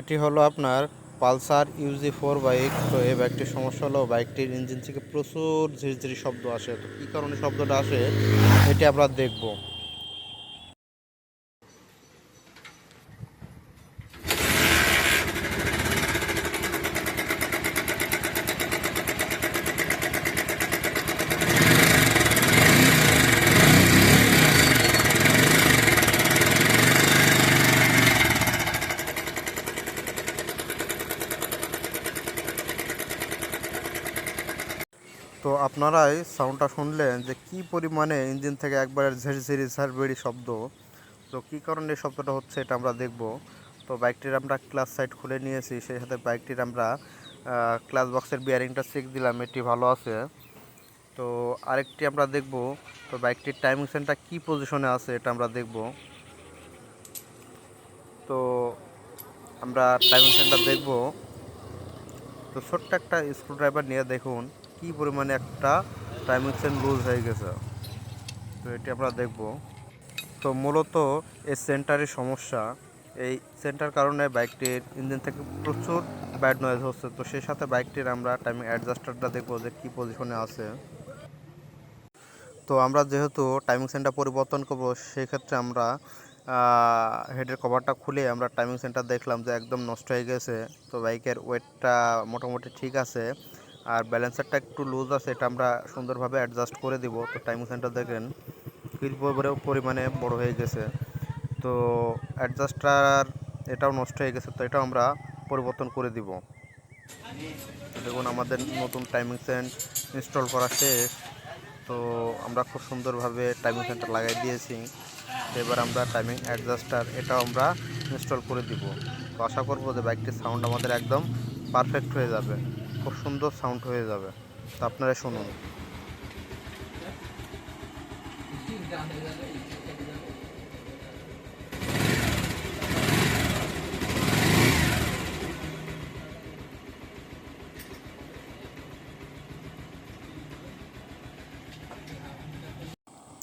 এটি হলো আপনার পালসার ইউজি ফোর বাইক তো এই বাইকটির সমস্যা হলো বাইকটির ইঞ্জিন থেকে প্রচুর ঝিরঝিরি শব্দ আসে। তো কী কারণে শব্দটা আসে, এটি আমরা দেখব। তো আপনারাই সাউন্ডটা শুনলেন যে কি পরিমাণে ইঞ্জিন থেকে একবারে ঝেড়ঝেড়ি ঝাড়বেড়ি শব্দ। তো কী কারণে এই শব্দটা হচ্ছে এটা আমরা দেখব। তো বাইকটির আমরা ক্লাস সাইড খুলে নিয়েছি, সেই সাথে বাইকটির আমরা ক্লাস বক্সের বিয়ারিংটা চেক দিলাম, এটি ভালো আছে। তো আরেকটি আমরা দেখব, তো বাইকটির টাইমিং সেন্টার কী পজিশনে আছে এটা আমরা দেখব। তো আমরা টাইমিং সেন্টার দেখব। তো ছোট্ট একটা স্ক্রুড্রাইভার নিয়ে দেখুন। কি পরিমাণে একটা টাইমিং চেন লুজ হয়ে গেছে। তো এটি আমরা দেখব। তো মূলত এই সেন্টারের সমস্যা, এই সেন্টার কারণে বাইকটির ইঞ্জিন থেকে প্রচুর ব্যাড নয়েজ হচ্ছে। তো সেই সাথে বাইকটির আমরা টাইমিং অ্যাডজাস্টারটা দেখব যে কী পজিশনে আছে। তো আমরা যেহেতু টাইমিং সেন্টার পরিবর্তন করব, সেক্ষেত্রে আমরা হেডের কভারটা খুলে আমরা টাইমিং সেন্টার দেখলাম যে একদম নষ্ট হয়ে গেছে। তো বাইকের ওয়েটটা মোটামুটি ঠিক আছে। আর ব্যালেন্সারটা একটু লুজ আছে, এটা আমরা সুন্দরভাবে অ্যাডজাস্ট করে দিব। তো টাইমিং সেন্টার দেখেন কি পরিমাণে বড় হয়ে গেছে। তো অ্যাডজাস্টার এটাও নষ্ট হয়ে গেছে, তো এটাও আমরা পরিবর্তন করে দিব। দেখুন, আমাদের নতুন টাইমিং সেন্ট ইনস্টল করা শেষ। তো আমরা খুব সুন্দরভাবে টাইমিং সেন্টার লাগাই দিয়েছি। এবার আমরা টাইমিং অ্যাডজাস্টার এটাও আমরা ইনস্টল করে দিব। তো আশা করব যে বাইকটির সাউন্ড আমাদের একদম পারফেক্ট হয়ে যাবে। খুব সুন্দর সাউন্ড হয়ে যাবে। তা আপনারা শুনুন।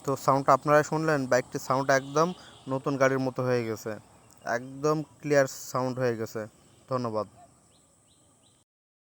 তো সাউন্ডটা আপনারা শুনলেন, বাইকটির সাউন্ড একদম নতুন গাড়ির মতো হয়ে গেছে। একদম ক্লিয়ার সাউন্ড হয়ে গেছে। ধন্যবাদ।